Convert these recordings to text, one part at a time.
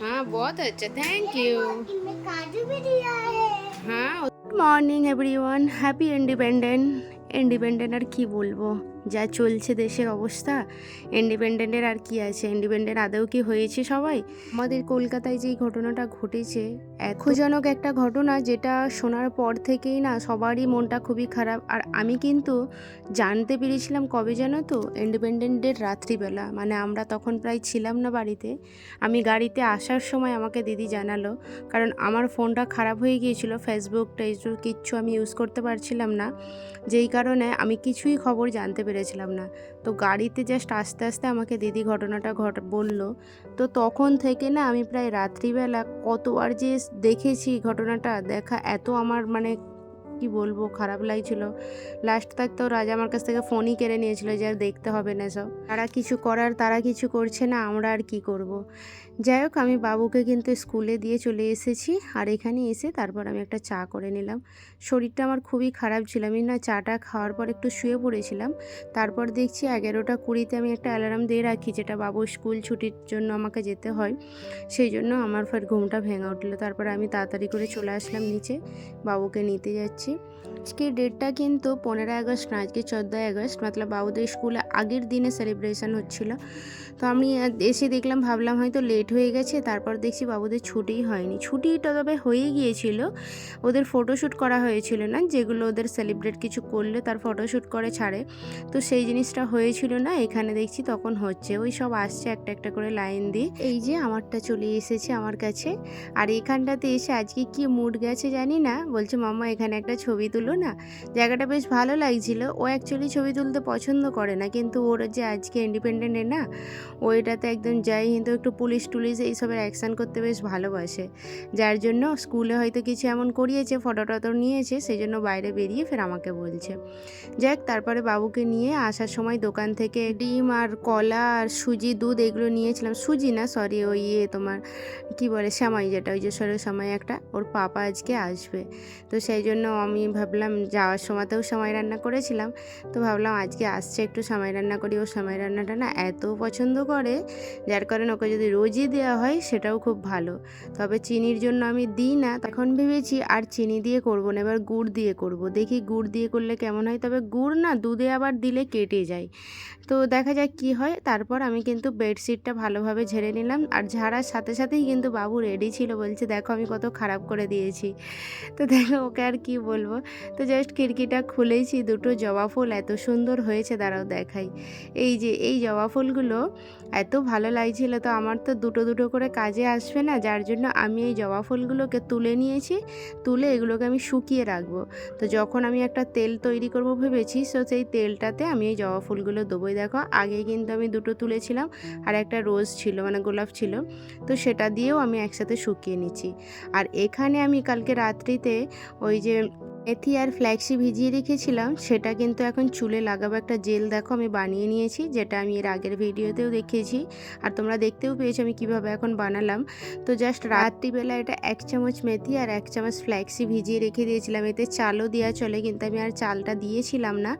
हाँ बहुत अच्छा थैंक यू इनमें काजू भी दिया है हाँ good morning everyone happy independent independent আর কি বলব যা চলছে দেশের অবস্থা ইন্ডিপেন্ডেন্টের আর কি আছে? ইন্ডিপেন্ডেন্ট আদৌ কি হয়েছে সবাই? আমাদের কলকাতায় যেই ঘটনাটা ঘটেছে এখজনক একটা ঘটনা যেটা শোনার পর থেকেই না সবারই মনটা খুবই খারাপ। আর আমি কিন্তু জানতে পেরেছিলাম কবে জানো তো? ইন্ডিপেন্ডেন্টের রাত্রিবেলা। মানে আমরা তখন প্রায় ছিলাম না বাড়িতে। আমি গাড়িতে আসার সময় আমাকে দিদি জানালো। কারণ আমার ফোনটা খারাপ হয়ে গিয়েছিল ফেসবুক টেসবুক কিচ্ছু আমি ইউজ করতে পারছিলাম না। যেই কারণে আমি কিছুই খবর জানতে পেরেছিলাম না। তো গাড়িতে জাস্ট আস্তে আস্তে আমাকে দিদি ঘটনাটা ঘট, বলল, তো তখন থেকে না আমি প্রায় রাত্রিবেলা কতবার যে দেখেছি ঘটনাটা, দেখা এত আমার মানে কি বলব, খারাপ লাগছিল। লাস্ট তো রাজা আমার কাছ থেকে ফোনই কেড়ে নিয়েছিল যে আর দেখতে হবে না সব। তারা কিছু করার, তারা কিছু করছে না, আমরা আর কি করব। যাই হোক, আমি বাবুকে কিন্তু স্কুলে দিয়ে চলে এসেছি আর এখানে এসে তারপর আমি একটা চা করে নিলাম। শরীরটা আমার খুবই খারাপ ছিল। আমি না চাটা খাওয়ার পর একটু শুয়ে পড়েছিলাম। তারপর দেখছি এগারোটা কুড়িতে আমি একটা অ্যালার্ম দিয়ে রাখি, যেটা বাবু স্কুল ছুটির জন্য আমাকে যেতে হয়। সেই জন্য আমার ফের ঘুমটা ভেঙে উঠল। তারপর আমি তাড়াতাড়ি করে চলে আসলাম নিচে। বাবুকে নিতে যাচ্ছি। আজকের ডেটটা কিন্তু পনেরোই আগস্ট না, আজকে চোদ্দোই আগস্ট, মতলব বাবুদের স্কুলে আগের দিনে সেলিব্রেশন হচ্ছিল। তো আমি এসে দেখলাম, ভাবলাম হয়তো লেট হয়ে গেছে, তারপর দেখছি বাবুদের ছুটিই হয়নি। ছুটিটা তবে হয়ে গিয়েছিল, ওদের ফটোশ্যুট করা হয়েছিল না, যেগুলো ওদের সেলিব্রেট কিছু করলে তার ফটোশ্যুট করে ছাড়ে। তো সেই জিনিসটা হয়েছিল না, এখানে দেখছি তখন হচ্ছে, ওই সব আসছে একটা একটা করে লাইন দিয়ে। এই যে আমারটা চলে এসেছে আমার কাছে, আর এখানটাতে এসে আজকে কি মুড গেছে জানি না, বলছে, মাম্মা, এখানে একটা ছবি তুলো না? জায়গাটা বেশ ভালো লাগছিল। ও অ্যাকচুয়ালি ছবি তুলতে পছন্দ করে না, কিন্তু ওর যে আজকে ইন্ডিপেন্ডেন্টে না ও এটাতে একদম যাই কিন্তু একটু পুলিশ টুলিশ এইসবের অ্যাকশান করতে বেশ ভালোবাসে। যার জন্য স্কুলে হয়তো কিছু এমন করিয়েছে ফটো টটো নিয়েছে সেই জন্য বাইরে বেরিয়ে ফের আমাকে বলছে। যাক, তারপরে বাবুকে নিয়ে আসার সময় দোকান থেকে ডিম আর কলা আর সুজি, দুধ এগুলো নিয়েছিলাম। সুজি না সরি ওই ইয়ে তোমার, কি বলে সামাই যেটা, ওই যে সরের সময় একটা, ওর পাপা আজকে আসবে। তো সেই জন্য আমি ভাবলাম যাওয়ার সময়তেও সময় রান্না করেছিলাম। তো ভাবলাম আজকে আসছে একটু সময় রান্না করি। ও সময় রান্নাটা না এত পছন্দ করে, যার কারণে ওকে যদি রোজই দেওয়া হয় সেটাও খুব ভালো। তবে চিনির জন্য আমি দিই না। তখন ভেবেছি, আর চিনি দিয়ে করব না, এবার গুড় দিয়ে করব। দেখি গুড় দিয়ে করলে কেমন হয়? তবে গুড় না দুধে আবার দিলে কেটে যায়। তো দেখা যাক কি হয়। তারপর আমি কিন্তু বেডশিটটা ভালোভাবে ঝেড়ে নিলাম। আর ঝাড়ার সাথে সাথেই কিন্তু বাবু রেডি ছিল। বলছে, দেখো আমি কত খারাপ করে দিয়েছি। তো দেখো ওকে আর কি বলব। তো জাস্ট খিড়কিটা খুলেইছি দুটো জবা ফুল এত সুন্দর হয়েছে, দাঁড়াও দেখাই। এই যে, এই জবা ফুলগুলো এত ভালো লাগছিল, তো আমার তো দুটো দুটো করে কাজে আসবে না, যার জন্য আমি এই জবা ফুলগুলোকে তুলে নিয়েছি, তুলে এগুলোকে আমি শুকিয়ে রাখব। তো যখন আমি একটা তেল তৈরি করব ভেবেছি সো সেই তেলটাতে আমি এই জবা ফুলগুলো দেবোই দেখো, আগে কিন্তু আমি দুটো তুলেছিলাম, আর একটা রোজ ছিল মানে গোলাপ ছিল, তো সেটা দিয়েও আমি একসাথে শুকিয়ে নিচ্ছি। আর এখানে আমি কালকে রাত্রিতে ওই যে মেথি আর ফ্ল্যাক্সি ভিজিয়ে রেখেছিলাম, সেটা কিন্তু এখন চুলে লাগাবো একটা জেল দেখো আমি বানিয়ে নিয়েছি, যেটা আমি এর আগের ভিডিওতেও দেখিয়েছি। আর তোমরা দেখতেও পেয়েছ আমি কীভাবে এখন বানালাম। তো জাস্ট রাত্রিবেলা এটা এক চামচ মেথি আর এক চামচ ফ্ল্যাক্সি ভিজিয়ে রেখে দিয়েছিলাম, এতে চালও দেওয়া চলে কিন্তু আমি আর চালটা দিয়েছিলাম না।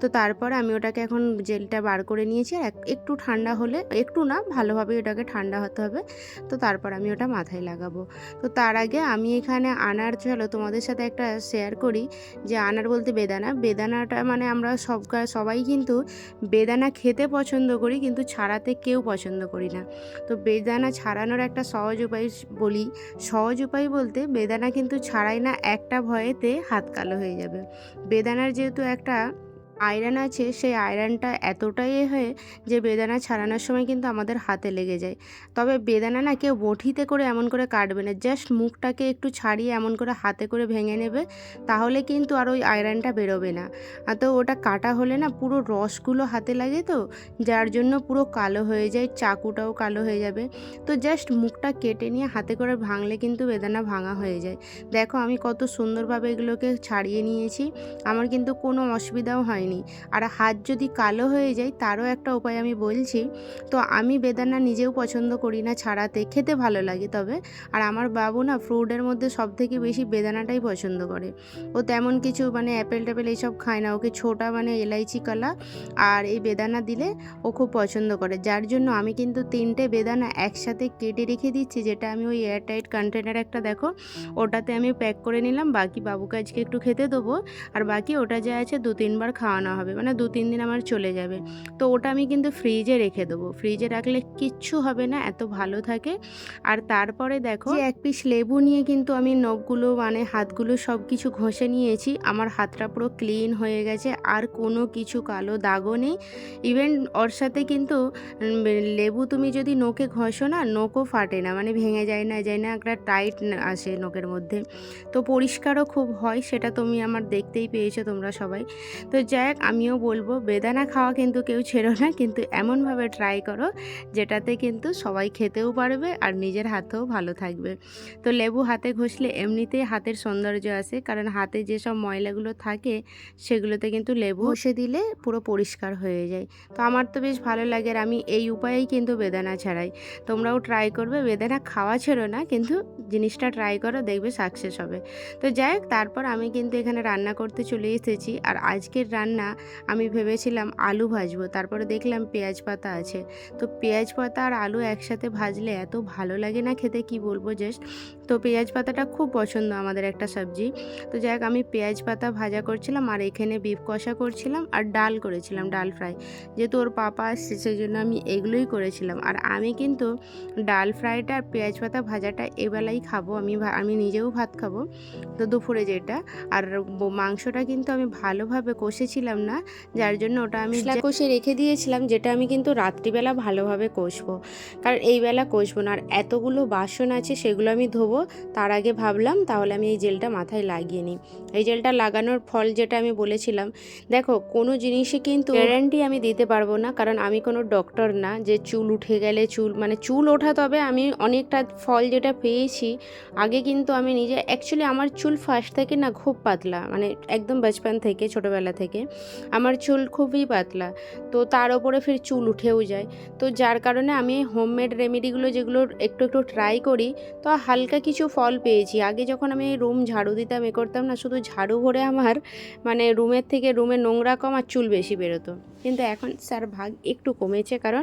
তো তারপর আমি ওটাকে এখন জেলটা বার করে নিয়েছি আর একটু ঠান্ডা হলে, একটু না ভালোভাবে ওটাকে ঠান্ডা হতে হবে। তো তারপর আমি ওটা মাথায় লাগাবো। তো তার আগে আমি এখানে আনার চলো তোমাদের সাথে একটা শেয়ার করি। যে আনার বলতে বেদানা। বেদানাটা মানে আমরা সব সবাই কিন্তু বেদানা খেতে পছন্দ করি কিন্তু ছাড়াতে কেউ পছন্দ করি না। তো বেদানা ছাড়ানোর একটা সহজ উপায় বলি। সহজ উপায় বলতে বেদানা কিন্তু ছাড়াই না, একটা ভয়েতে হাত কালো হয়ে যাবে। বেদানার যেহেতু একটা আয়রন আছে, সেই আয়রনটা এতটাই হয়ে যে বেদানা ছাড়ানোর সময় কিন্তু আমাদের হাতে লেগে যায়। তবে বেদানা না কেউ বটিতে করে এমন করে কাটবে না জাস্ট মুখটাকে একটু ছাড়িয়ে এমন করে হাতে করে ভেঙে নেবে, তাহলে কিন্তু আর ওই আয়রনটা বেরোবে না। আর তো ওটা কাটা হলে না পুরো রসগুলো হাতে লাগে তো, যার জন্য পুরো কালো হয়ে যায়, চাকুটাও কালো হয়ে যাবে। তো জাস্ট মুখটা কেটে নিয়ে হাতে করে ভাঙলে কিন্তু বেদানা ভাঙা হয়ে যায়। দেখো আমি কত সুন্দরভাবে এগুলোকে ছাড়িয়ে নিয়েছি, আমার কিন্তু কোনো অসুবিধাও হয়নি। নিই আর হাত যদি কালো হয়ে যায়, তারও একটা উপায় আমি বলছি। তো আমি বেদানা নিজেও পছন্দ করি না ছাড়াতে, খেতে ভালো লাগে তবে। আর আমার বাবু না ফ্রুটের মধ্যে সব থেকে বেশি বেদানাটাই পছন্দ করে। ও তেমন কিছু মানে অ্যাপেল ট্যাপেল এইসব খায় না। ওকে ছোটা মানে এলাইচি কলা আর এই বেদানা দিলে ও খুব পছন্দ করে। যার জন্য আমি কিন্তু তিনটে বেদানা একসাথে কেটে রেখে দিচ্ছি, যেটা আমি ওই এয়ারটাইট কন্টেনার একটা দেখো, ওটাতে আমি প্যাক করে নিলাম। বাকি বাবুকে আজকে একটু খেতে দেবো। আর বাকি ওটা যা আছে দু তিনবার খাওয়ানো হবে মানে দু, তিন দিন আমার চলে যাবে। তো ওটা আমি কিন্তু ফ্রিজে রেখে দেবো। ফ্রিজে রাখলে কিচ্ছু হবে না, এত ভালো থাকে। আর তারপরে দেখো এক পিস লেবু নিয়ে কিন্তু আমি নখগুলো মানে হাতগুলো সব কিছু ঘষে নিয়েছি, আমার হাতটা পুরো ক্লিন হয়ে গেছে, আর কোনো কিছু কালো দাগও নেই। ইভেন ওর সাথে কিন্তু লেবু তুমি যদি নোকে ঘষো না নোকও ফাটে না মানে ভেঙে যায় না যায় না, একটা টাইট আসে নোকের মধ্যে। তো পরিষ্কারও খুব হয়, সেটা তুমি আমার দেখতেই পেয়েছ তোমরা সবাই। তো যাই হোক আমিও বলব বেদানা খাওয়া কিন্তু কেউ ছেড়ো না কিন্তু এমনভাবে ট্রাই করো যেটাতে কিন্তু সবাই খেতেও পারবে আর নিজের হাতেও ভালো থাকবে। তো লেবু হাতে ঘষলে এমনিতেই হাতের সৌন্দর্য আসে কারণ হাতে যেসব ময়লাগুলো থাকে সেগুলোতে কিন্তু লেবু ঘষে দিলে পুরো পরিষ্কার হয়ে যায়। তো আমার তো বেশ ভালো লাগে আর আমি এই উপায়েই কিন্তু বেদানা ছাড়াই। তোমরাও ট্রাই করবে বেদানা খাওয়া ছেড়ো না কিন্তু জিনিসটা ট্রাই করো দেখবে সাকসেস হবে। তো যাই হোক তারপর আমি কিন্তু এখানে রান্না করতে চলে এসেছি আর আজকের রান্না আমি ভেবেছিলাম আলু ভাজবো, তারপরে দেখলাম পেঁয়াজ পাতা আছে। তো পেঁয়াজ পাতা আর আলু একসাথে ভাজলে এত ভালো লাগে না খেতে, কি বলব জাস্ট তো পেঁয়াজ পাতাটা খুব পছন্দ আমাদের একটা সবজি। তো যাই হোক আমি পেঁয়াজ পাতা ভাজা করছিলাম আর এখানে বিফ কষা করছিলাম আর ডাল করেছিলাম ডাল ফ্রাই। যেহেতু ওর পাপা আসছে সেই জন্য আমি এগুলোই করেছিলাম। আর আমি কিন্তু ডাল ফ্রাইটা আর পেঁয়াজ পাতা ভাজাটা এবেলাই খাব আমি আমি নিজেও ভাত খাব। তো দুপুরে যেটা আর মাংসটা কিন্তু আমি ভালোভাবে কষেছিলাম না যার জন্য ওটা আমি কষে রেখে দিয়েছিলাম যেটা আমি কিন্তু রাত্রিবেলা ভালোভাবে কষবো। কারণ এইবেলা কষবো না আর এতগুলো বাসন আছে সেগুলো আমি ধোবো তার আগে ভাবলাম তাহলে আমি এই জেলটা মাথায় লাগিয়ে নিই। এই জেলটা লাগানোর ফল যেটা আমি বলেছিলাম, দেখো, কোনো জিনিসে কিন্তু গ্যারান্টি আমি দিতে পারব না, কারণ আমি কোনো ডক্টর না যে চুল উঠে গেলে চুল মানে চুল ওঠা তবে আমি অনেকটা ফল যেটা পেয়েছি, আগে কিন্তু আমি নিজে অ্যাকচুয়ালি আমার চুল ফার্স্ট থেকে না খুব পাতলা মানে একদম বাচপান থেকে, ছোটোবেলা থেকে, আমার চুল খুবই পাতলা, তো তার ওপরে ফির চুল উঠেও যায়। তো যার কারণে আমি হোমমেড রেমেডিগুলো যেগুলো একটু একটু ট্রাই করি, তো হালকা কিছু ফল পেয়েছি। আগে যখন আমি রুম ঝাড়ু দিতাম, এ করতাম না, শুধু ঝাড়ু ভরে আমার মানে রুমের থেকে রুমে নোংরা কম আর চুল বেশি বেরোতো। কিন্তু এখন স্যার ভাগ একটু কমেছে, কারণ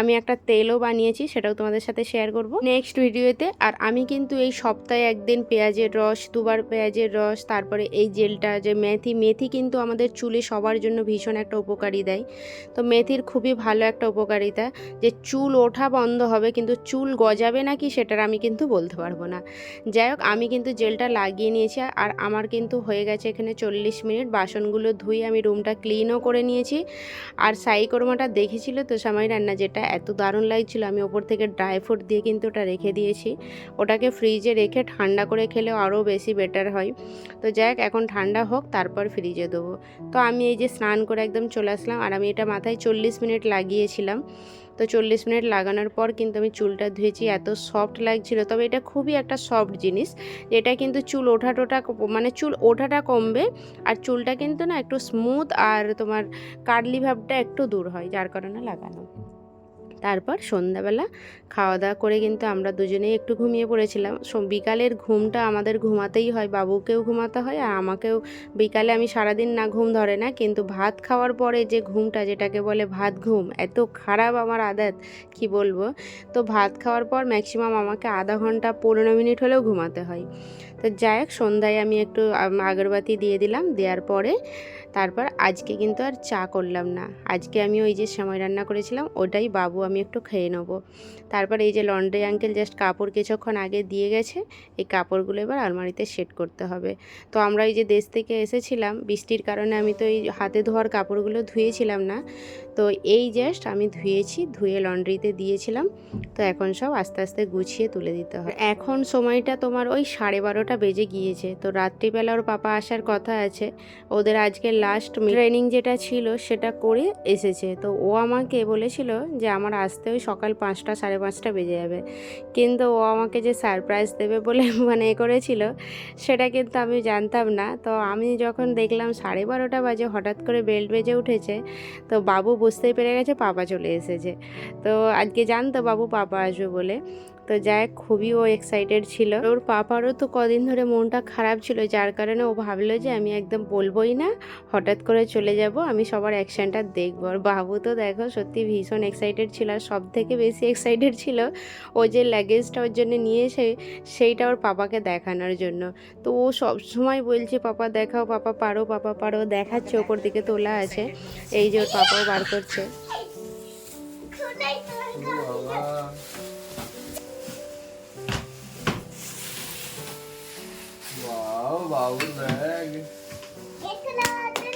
আমি একটা তেলও বানিয়েছি, সেটাও তোমাদের সাথে শেয়ার করব। নেক্সট ভিডিওতে আর আমি কিন্তু এই সপ্তাহে একদিন পেঁয়াজের রস, দুবার পেঁয়াজের রস, তারপরে এই জেলটা, যে মেথি মেথি কিন্তু আমাদের চুলে সবার জন্য ভীষণ একটা উপকারী দেয়। তো মেথির খুবই ভালো একটা উপকারিতা, যে চুল ওঠা বন্ধ হবে, কিন্তু চুল গজাবে নাকি, সেটার আমি কিন্তু বলতে পারব না। যাই হোক, আমি কিন্তু জেলটা লাগিয়ে নিয়েছি আর আমার কিন্তু হয়ে গেছে এখানে চল্লিশ মিনিট। বাসনগুলো ধুয়ে আমি রুমটা ক্লিনও করে নিয়েছি। আর সাই কোরমাটা দেখেছিল তো সময় রান্না, যেটা এত দারুণ লাগছিল। আমি ওপর থেকে ড্রাই ফ্রুট দিয়ে কিন্তু ওটা রেখে দিয়েছি। ওটাকে ফ্রিজে রেখে ঠান্ডা করে খেলে আরও বেশি বেটার হয়। তো যাই হোক, এখন ঠান্ডা হোক, তারপর ফ্রিজে দেবো। তো আমি এই যে স্নান করে একদম চলে আসলাম আর আমি এটা মাথায় চল্লিশ মিনিট লাগিয়েছিলাম। তো চল্লিশ মিনিট লাগানোর পর কিন্তু আমি চুলটা ধুয়েছি, এত সফট লাগছিল। তবে এটা খুবই একটা সফট জিনিস এটা কিন্তু চুল ওঠা টোটা মানে চুল ওঠাটা কমবে আর চুলটা কিন্তু না একটু স্মুথ আর তোমার কার্লি ভাবটা একটু দূর হয়, যার কারণে লাগানো। তারপর সন্ধ্যাবেলা খাওয়া দাওয়া করে কিন্তু আমরা দুজনেই একটু ঘুমিয়ে পড়েছিলাম। বিকালের ঘুমটা আমাদের ঘুমাতেই হয়, বাবুকেও ঘুমাতে হয় আর আমাকেও। বিকালে আমি সারাদিন না ঘুম ধরে না, কিন্তু ভাত খাওয়ার পরে যে ঘুমটা, যেটাকে বলে ভাত ঘুম, এত খারাপ আমার আদাত, কি বলব? তো ভাত খাওয়ার পর ম্যাক্সিমাম আমাকে আধা ঘণ্টা পনেরো মিনিট হলেও ঘুমাতে হয়। তো যাই হোক, সন্ধ্যায় আমি একটু আগরবাতি দিয়ে দিলাম, দেওয়ার পরে তারপর আজকে কিন্তু আর চা করলাম না। আজকে আমি ওই যে সময় রান্না করেছিলাম, ওটাই বাবু আমি একটু খেয়ে নেব। তারপর এই যে লন্ড্রি আঙ্কেল জাস্ট কাপড় কিছুক্ষণ আগে দিয়ে গেছে, এই কাপড়গুলো এবার আলমারিতে সেট করতে হবে। তো আমরা এই যে দেশ থেকে এসেছিলাম, বৃষ্টির কারণে আমি তো এই হাতে ধোয়ার কাপড়গুলো ধুয়েছিলাম না। তো এই জাস্ট আমি ধুয়েছি, ধুয়ে লন্ড্রিতে দিয়েছিলাম। তো এখন সব আস্তে আস্তে গুছিয়ে তুলে দিতে হয় এখন সময়টা তোমার ওই সাড়ে বারোটা বেজে গিয়েছে। তো রাত্রিবেলা ওর পাপা আসার কথা আছে। ওদের আজকে লাস্ট ট্রেনিং যেটা ছিল সেটা করে এসেছে। তো ও আমাকে বলেছিল যে আমার আসতে ওই সকাল পাঁচটা, সাড়ে পাঁচটা বেজে যাবে। কিন্তু ও আমাকে যে সারপ্রাইজ দেবে বলে মানে করেছিল, সেটা কিন্তু আমি জানতাম না। তো আমি যখন দেখলাম সাড়ে বারোটা বাজে, হঠাৎ করে বেল্ট বেজে উঠেছে। তো বাবু বুঝতেই পেরে গেছে পাপা চলে এসেছে। তো আজকে জানতো বাবু পাপা আসবে বলে। তো যাই হোক, খুবই ও এক্সাইটেড ছিল। ওর পাপারও তো কদিন ধরে মনটা খারাপ ছিল যার কারণে ও ভাবলো যে আমি একদম বলবোই না। হঠাৎ করে চলে যাব আমি সবার অ্যাকশনটা দেখব। আর বাবু তো দেখো সত্যি ভীষণ এক্সাইটেড ছিল আর সব থেকে বেশি এক্সাইটেড ছিল ও যে লাগেজটা ওর জন্য নিয়ে এসে সেইটা ওর পাপাকে দেখানোর জন্য। তো ও সব সময় বলছে পাপা দেখাও পাপা পারো পাপা পারো। দেখাচ্ছে ওপর দিকে তোলা আছে। এই যে ওর পাপাও বার করছে। খুদাই তোর বাবা वाओ बाबू बैग একলা টুম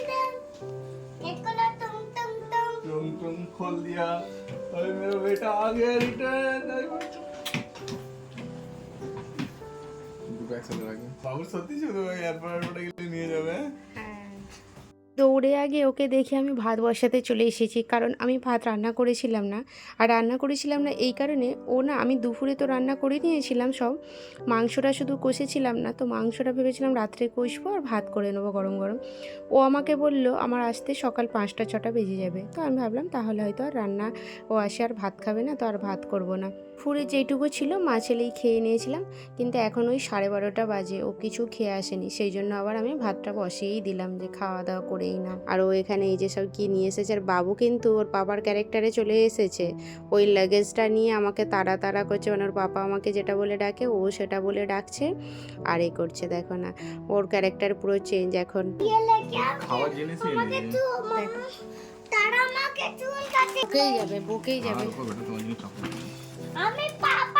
একলা টুম টুম টুম तुम तुम खोल दिया अरे मेरा बेटा आ गया रिटर्न अरे बच्चों দুটো একসাথে রাখবে বাবু সত্যি শুধু এয়ারপোর্ট এয়ারপোর্টে গেলে নিয়ে যাবে দৌড়ে আগে ওকে দেখে আমি ভাত বসাতে চলে এসেছি। কারণ আমি ভাত রান্না করেছিলাম না। আর রান্না করেছিলাম না এই কারণে ও না, আমি দুপুরে তো রান্না করে নিয়েছিলাম সব। মাংসটা শুধু কষেছিলাম না, তো মাংসটা ভেবেছিলাম রাত্রে কষবো আর ভাত করে নেব গরম গরম। ও আমাকে বলল, আমার আসতে সকাল পাঁচটা, ছটা বেজে যাবে। তো আমি ভাবলাম, তাহলে হয়তো আর রান্না, ও আসে আর ভাত খাবে না, তো আর ভাত করব না। ফুরে যেটুকু ছিল মা ছেলেই খেয়ে নিয়েছিলাম। কিন্তু এখন ওই সাড়ে বারোটা বাজে, ও কিছু খেয়ে আসেনি। সেই জন্য আবার আমি ভাতটা বসিয়েই দিলাম যে খাওয়া দাওয়া করেই না। আর ও এখানে এই যে সব কি নিয়ে এসেছে আর বাবু কিন্তু ওর পাপার ক্যারেক্টারে চলে এসেছে। ওই লাগেজটা নিয়ে আমাকে তাড়া তাড়া করছে মানে ওর পাপা আমাকে যেটা বলে ডাকে ও সেটা বলে ডাকছে আর এই করছে দেখো না। ওর ক্যারেক্টার পুরো চেঞ্জ এখন। বুকেই যাবে বকেই যাবে। আমি পাপা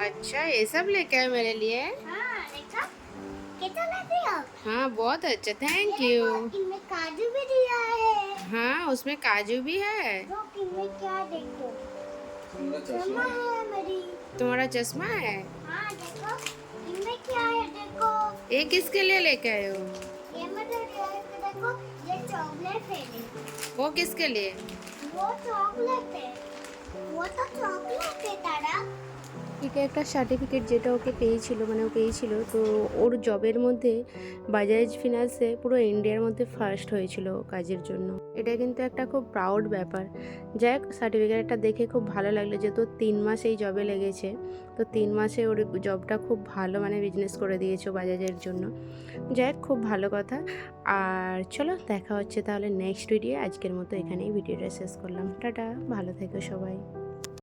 अच्छा ये सब लेके आए मेरे लिए? हाँ, हाँ बहुत अच्छा थैंक यू इनमें काजू भी दिया है। हाँ उसमें काजू भी है। तो क्या देखो? चश्मा है। तुम्हारा चश्मा है? हाँ, देखो क्या है देखो। ये किसके लिए लेके आए हो? ये तो देखो ये चॉकलेट है। वो किसके लिए? वो चॉकलेट है। वो तो चॉकलेट है तारा এটা একটা সার্টিফিকেট যেটা ওকে পেয়েছিল মানে ও পেয়েছিল, তো ওর জবের মধ্যে বাজাজ ফিনান্সে পুরো ইন্ডিয়ার মধ্যে ফার্স্ট হয়েছিল কাজের জন্য। এটা কিন্তু একটা খুব প্রাউড ব্যাপার। যাই হোক সার্টিফিকেটটা দেখে খুব ভালো লাগল যেহেতু তিন মাস এই জবে লেগেছে। তো তিন মাসে ওর জবটা খুব ভালো মানে বিজনেস করে দিয়েছে বাজাজের জন্য। যাই হোক, খুব ভালো কথা। আর চলো, দেখা হচ্ছে তাহলে নেক্সট ভিডিও আজকের মতো এখানেই ভিডিওটা শেষ করলাম। টাটা, ভালো থেকো সবাই।